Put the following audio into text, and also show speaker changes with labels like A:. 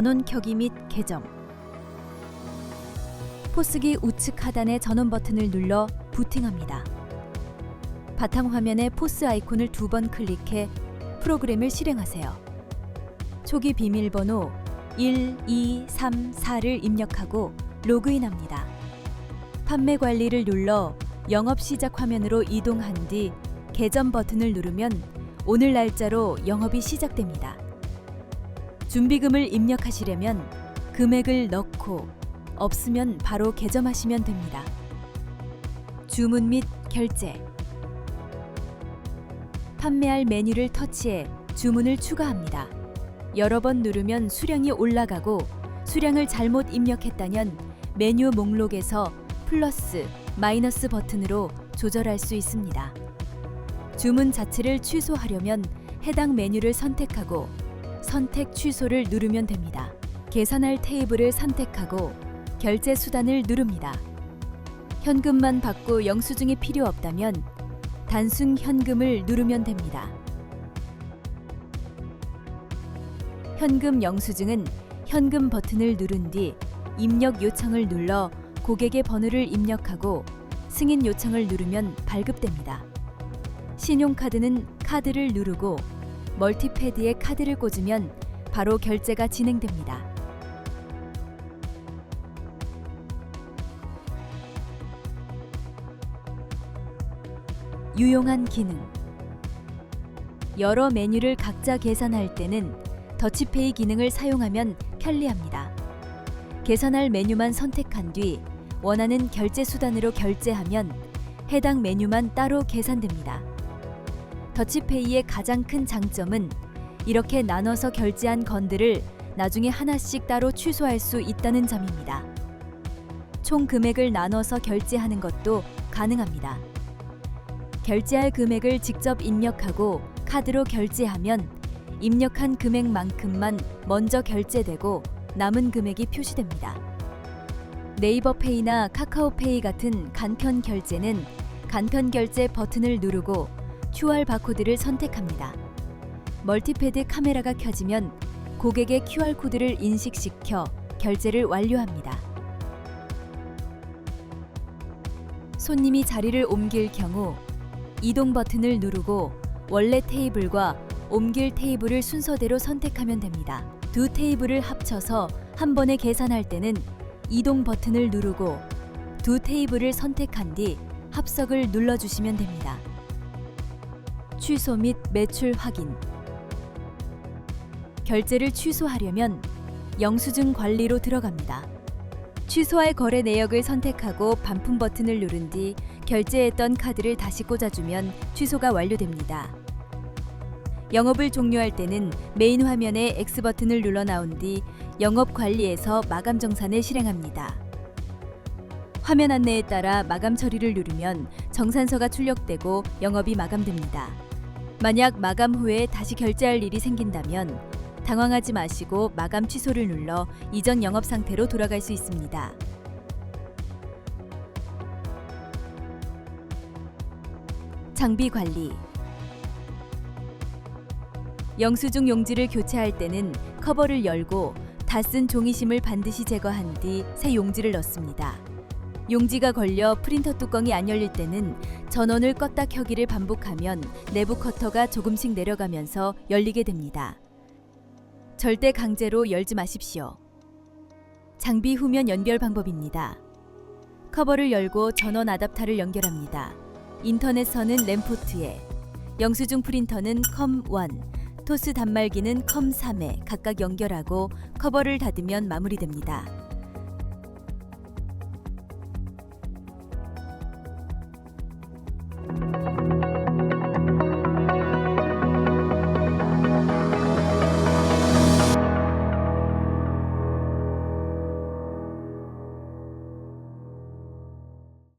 A: 전원 켜기 및 개점. 포스기 우측 하단의 전원 버튼을 눌러 부팅합니다. 바탕 화면에 포스 아이콘을 두 번 클릭해 프로그램을 실행하세요. 초기 비밀번호 1, 2, 3, 4를 입력하고 로그인합니다. 판매 관리를 눌러 영업 시작 화면으로 이동한 뒤 개점 버튼을 누르면 오늘 날짜로 영업이 시작됩니다. 준비금을 입력하시려면 금액을 넣고 없으면 바로 개점하시면 됩니다. 주문 및 결제 판매할 메뉴를 터치해 주문을 추가합니다. 여러 번 누르면 수량이 올라가고 수량을 잘못 입력했다면 메뉴 목록에서 플러스, 마이너스 버튼으로 조절할 수 있습니다. 주문 자체를 취소하려면 해당 메뉴를 선택하고 선택 취소를 누르면 됩니다. 계산할 테이블을 선택하고 결제 수단을 누릅니다. 현금만 받고 영수증이 필요 없다면 단순 현금을 누르면 됩니다. 현금 영수증은 현금 버튼을 누른 뒤 입력 요청을 눌러 고객의 번호를 입력하고 승인 요청을 누르면 발급됩니다. 신용카드는 카드를 누르고 멀티패드에 카드를 꽂으면 바로 결제가 진행됩니다. 유용한 기능 여러 메뉴를 각자 계산할 때는 더치페이 기능을 사용하면 편리합니다. 계산할 메뉴만 선택한 뒤 원하는 결제 수단으로 결제하면 해당 메뉴만 따로 계산됩니다. 더치페이의 가장 큰 장점은 이렇게 나눠서 결제한 건들을 나중에 하나씩 따로 취소할 수 있다는 점입니다. 총 금액을 나눠서 결제하는 것도 가능합니다. 결제할 금액을 직접 입력하고 카드로 결제하면 입력한 금액만큼만 먼저 결제되고 남은 금액이 표시됩니다. 네이버 페이나 카카오페이 같은 간편 결제는 간편 결제 버튼을 누르고 QR 바코드를 선택합니다. 멀티패드 카메라가 켜지면 고객의 QR 코드를 인식시켜 결제를 완료합니다. 손님이 자리를 옮길 경우 이동 버튼을 누르고 원래 테이블과 옮길 테이블을 순서대로 선택하면 됩니다. 두 테이블을 합쳐서 한 번에 계산할 때는 이동 버튼을 누르고 두 테이블을 선택한 뒤 합석을 눌러주시면 됩니다. 취소 및 매출 확인. 결제를 취소하려면 영수증 관리로 들어갑니다. 취소할 거래 내역을 선택하고 반품 버튼을 누른 뒤 결제했던 카드를 다시 꽂아주면 취소가 완료됩니다. 영업을 종료할 때는 메인 화면에 X 버튼을 눌러 나온 뒤 영업 관리에서 마감 정산을 실행합니다. 화면 안내에 따라 마감 처리를 누르면 정산서가 출력되고 영업이 마감됩니다. 만약 마감 후에 다시 결제할 일이 생긴다면 당황하지 마시고 마감 취소를 눌러 이전 영업 상태로 돌아갈 수 있습니다. 장비 관리 영수증 용지를 교체할 때는 커버를 열고 다 쓴 종이심을 반드시 제거한 뒤 새 용지를 넣습니다. 용지가 걸려 프린터 뚜껑이 안 열릴 때는 전원을 껐다 켜기를 반복하면 내부 커터가 조금씩 내려가면서 열리게 됩니다. 절대 강제로 열지 마십시오. 장비 후면 연결 방법입니다. 커버를 열고 전원 아답터를 연결합니다. 인터넷선은 램포트에, 영수증 프린터는 컴1, 토스 단말기는 컴3에 각각 연결하고 커버를 닫으면 마무리됩니다.